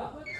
야.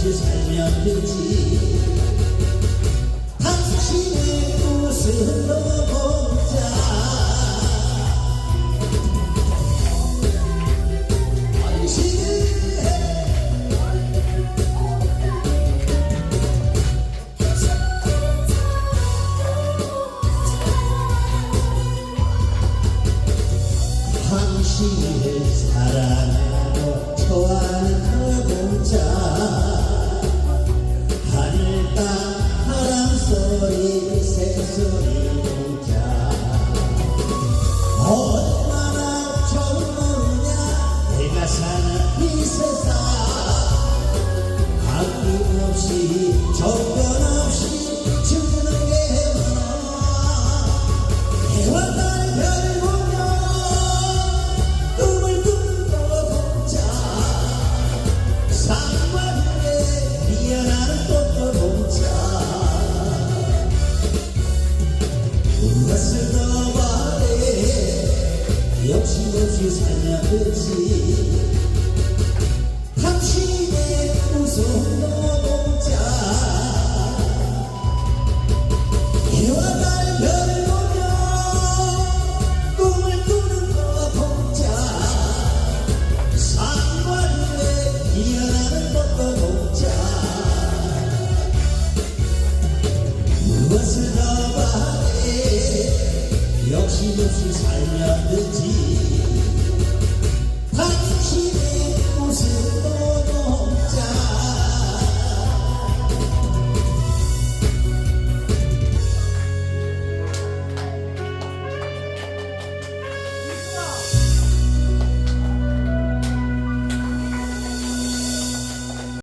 없이 살면 되지. 당신의 웃음으로 보자. 당신을 사랑하고 좋아하는 그 공자. 거친 것이 사나웠지. 당신의 웃음 역시 역시 살면 되지.